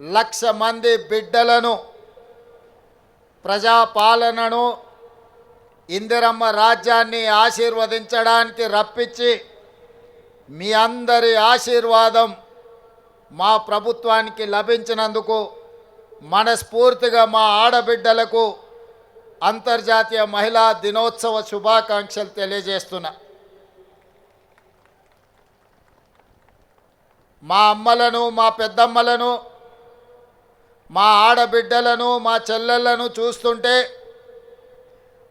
లక్ష మంది బిడ్డలను ప్రజాపాలనను ఇందిరమ్మ రాజ్యాన్ని ఆశీర్వదించడానికి రప్పించి మీ అందరి ఆశీర్వాదం మా ప్రభుత్వానికి లభించినందుకు మనస్ఫూర్తిగా మా ఆడబిడ్డలకు అంతర్జాతీయ మహిళా దినోత్సవ శుభాకాంక్షలు తెలియజేస్తున్నా. మా అమ్మలను మా పెద్దమ్మలను మా ఆడబిడ్డలను మా చెల్లెళ్ళను చూస్తుంటే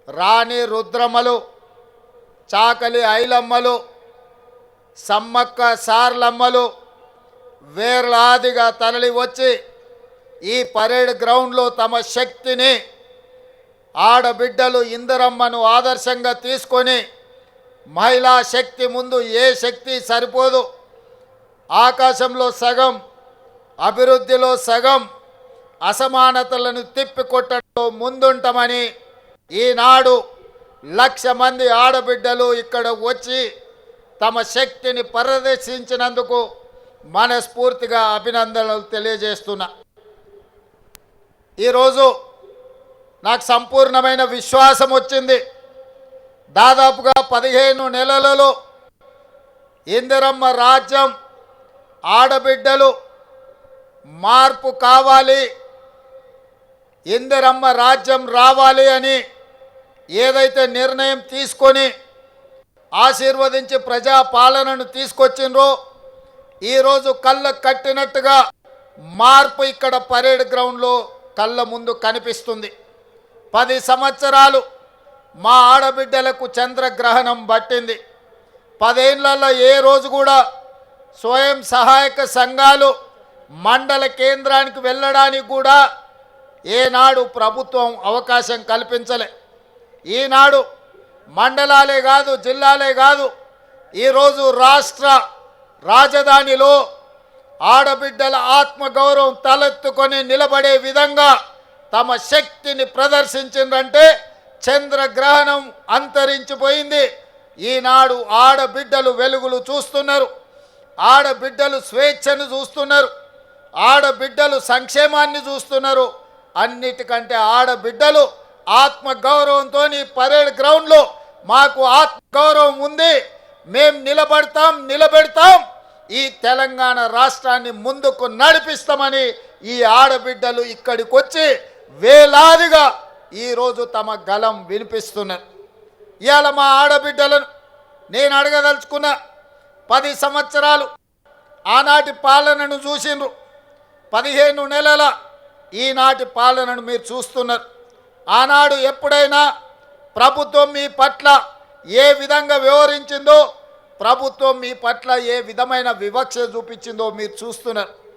రాణి రుద్రమ్మలు చాకలి ఐలమ్మలు సమ్మక్క సార్లమ్మలు వేర్లాదిగా తరలి వచ్చి ఈ పరేడ్ గ్రౌండ్లో తమ శక్తిని ఆడబిడ్డలు ఇందరమ్మను ఆదర్శంగా తీసుకొని మహిళా శక్తి ముందు ఏ శక్తి సరిపోదు. ఆకాశంలో సగం అభివృద్ధిలో సగం అసమానతలను తిప్పికొట్టడంలో ముందుంటామని ఈనాడు లక్ష మంది ఆడబిడ్డలు ఇక్కడ వచ్చి తమ శక్తిని ప్రదర్శించినందుకు మనస్ఫూర్తిగా అభినందనలు తెలియజేస్తున్నా. ఈరోజు నాకు సంపూర్ణమైన విశ్వాసం వచ్చింది. దాదాపుగా పదిహేను నెలలలో ఇందిరమ్మ రాజ్యం ఆడబిడ్డలు మార్పు కావాలి ఇందిరమ్మ రాజ్యం రావాలి అని ఏదైతే నిర్ణయం తీసుకొని ఆశీర్వదించి ప్రజా పాలనను తీసుకొచ్చిండ్రో ఈరోజు కళ్ళ కట్టినట్టుగా మార్పు ఇక్కడ పరేడ్ గ్రౌండ్లో కళ్ళ ముందు కనిపిస్తుంది. పది సంవత్సరాలు మా ఆడబిడ్డలకు చంద్రగ్రహణం పట్టింది. పదేళ్ళలో ఏ రోజు కూడా స్వయం సహాయక సంఘాలు మండల కేంద్రానికి వెళ్ళడానికి కూడా ఏనాడు ప్రభుత్వం అవకాశం కల్పించలే. ఈనాడు మండలాలే కాదు జిల్లాలే కాదు ఈరోజు రాష్ట్ర రాజధానిలో ఆడబిడ్డల ఆత్మగౌరవం తలెత్తుకొని నిలబడే విధంగా తమ శక్తిని ప్రదర్శించిందంటే చంద్రగ్రహణం అంతరించిపోయింది. ఈనాడు ఆడబిడ్డలు వెలుగులు చూస్తున్నారు. ఆడబిడ్డలు స్వేచ్ఛను చూస్తున్నారు. ఆడబిడ్డలు సంక్షేమాన్ని చూస్తున్నారు. అన్నిటికంటే ఆడబిడ్డలు ఆత్మగౌరవంతో పరేడ్ గ్రౌండ్లో మాకు ఆత్మగౌరవం ఉంది. మేం నిలబడతాం నిలబెడతాం. ఈ తెలంగాణ రాష్ట్రాన్ని ముందుకు నడిపిస్తామని ఈ ఆడబిడ్డలు ఇక్కడికి వచ్చి వేలాదిగా ఈరోజు తమ గలం వినిపిస్తున్నారు ఇవాళ మా ఆడబిడ్డలను నేను అడగదలుచుకున్న పది సంవత్సరాలు ఆనాటి పాలనను చూసిండ్రు. పదిహేను నెలల ఈనాటి పాలనను మీరు చూస్తున్నారు. ఆనాడు ఎప్పుడైనా ప్రభుత్వం మీ పట్ల ఏ విధంగా వ్యవహరించిందో ప్రభుత్వం మీ పట్ల ఏ విధమైన వివక్ష చూపించిందో మీరు చూస్తున్నారు.